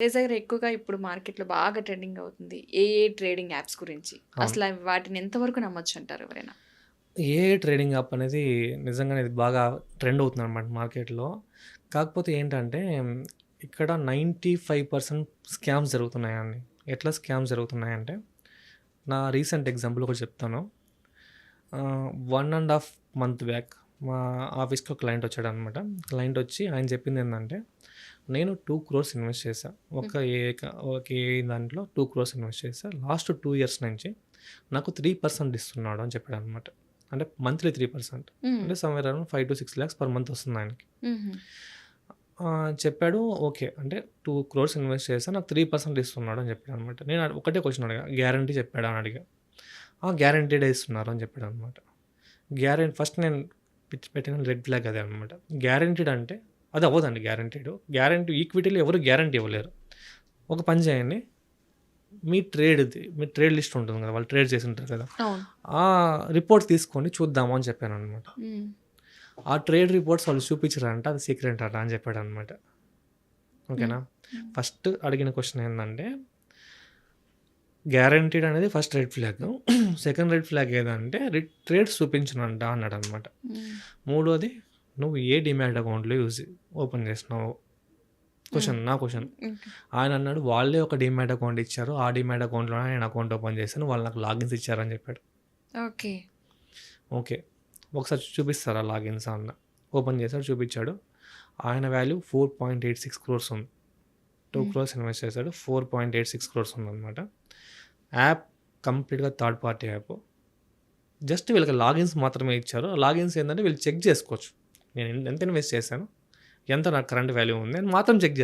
దగ్గర ఎక్కువగా ఇప్పుడు మార్కెట్‌లో బాగా ట్రెండింగ్ అవుతుంది. ఏఏ ట్రేడింగ్ యాప్స్ గురించి. అసల వాటిని ఎంతవరకు నమ్మొచ్చు అంటారు ఎవరైనా? ఏఐ ట్రేడింగ్ యాప్ అనేది నిజంగానే ఇది బాగా ట్రెండ్ అవుతుందనమాట మార్కెట్‌లో. కాకపోతే ఏంటంటే ఇక్కడ 95% స్కామ్స్ జరుగుతున్నాయండి. ఎట్లా స్కామ్స్ జరుగుతున్నాయంటే నా రీసెంట్ ఎగ్జాంపుల్ ఒకటి చెప్తాను. ఆహ్, 1 ½ మంత్ బ్యాక్ మా ఆఫీస్‌కి ఒక క్లయింట్ వచ్చాడనమాట. క్లయింట్ వచ్చి ఆయన చెప్పిందేందంటే నేను 2,00,00,000 ఇన్వెస్ట్ చేశా. ఒక క ఒక ఏఐ దాంట్లో 2,00,00,000 ఇన్వెస్ట్ చేశా. లాస్ట్ 2 ఇయర్స్ నుంచి నాకు 3% ఇస్తున్నాడు అని చెప్పాడనమాట. అంటే మంత్లీ 3% హ్మ్. అంటే somewhere around 5-6 lakhs per month వస్తుంది ఆయనకి. చెప్పాడు ఓకే. అంటే 2,00,00,000 ఇన్వెస్ట్ చేశా. నాకు 3% ఇస్తున్నాడు అని చెప్పాడనమాట. నేను అడ్ ఒకటే క్వెషన్ అడిగా. గ్యారంటీ చెప్పాడా అని అడిగా. ఆ! గ్యారంటీడే ఇస్తున్నారు అని చెప్పాడనమాట. గ్యారెం ఫస్ట్ నేను పెట్టిన రెడ్ ఫ్లాగ్ అదే అనమాట. గ్యారంటీడ్ అంటే అది అవ్వదండి గ్యారంటీడ్. గ్యారంటీ ఈక్విటీలో ఎవరు గ్యారంటీ ఇవ్వలేరు. ఒక పని చేయండి. మీ ట్రేడ్‌ది మీ ట్రేడ్ లిస్ట్ ఉంటుంది కదా! వాళ్ళు ట్రేడ్ చేసి ఉంటారు కదా! ఆ రిపోర్ట్ తీసుకోండి చూద్దాము అని చెప్పాననమాట. హ్మ్. ఆ ట్రేడ్ రిపోర్ట్స్ వాళ్ళు చూపించరంట. అది సీక్రెట్ అట అని చెప్పాడనమాట. ఓకేనా? హ్మ్. ఫస్ట్ అడిగిన క్వెషన్ ఏందంటే గ్యారంటీడ్ అనేది first red flag. Second red flag ఏదంటే రి ట్రేడ్స్ చూపించనంట అన్నాడనమాట. హ్మ్. మూడోది నువ్వు ఏ డీమ్యాట్ అకౌంట్‌లో యూజ్ ఓపెన్ చేసినావు? హ్మ్. నా. ఓకే. ఆయన అన్నాడు వాళ్ళే ఒక డీమ్యాట్ అకౌంట్ ఇచ్చారు. ఆ డీమ్యాట్ అకౌంట్‌లోనే నేను అకౌంట్ ఓపెన్ చేశాను. వాళ్ళు నాకు లాగిన్స్ ఇచ్చారని చెప్పాడు. ఓకే. ఓకే. ఒకసారి చూపిస్తారా లాగిన్స్ అన్నా. ఓపెన్ చేశాడు చూపించాడు. ఆయన వాల్యూ 4.86 క్రోర్స్ ఉంది. 2 హ్మ్. క్రోర్స్ ఇన్వెస్ట్ చేశాడు. 4.86 క్రోర్స్ ఉందనమాట. యాప్ కంప్లీట్‌గా థర్డ్ పార్టీ యాప్. జస్ట్ వీళ్ళకి లాగిన్స్ మాత్రమే ఇచ్చారు. లాగిన్స్ ఏంటంటే వీళ్ళు చెక్ చేసుకోవచ్చు. నేను ఎంత ఇన్వెస్ట్ చేశాను? ఎంత నాకు కరెంట్ వాల్యూ ఉంది అని మాత్రం చెక్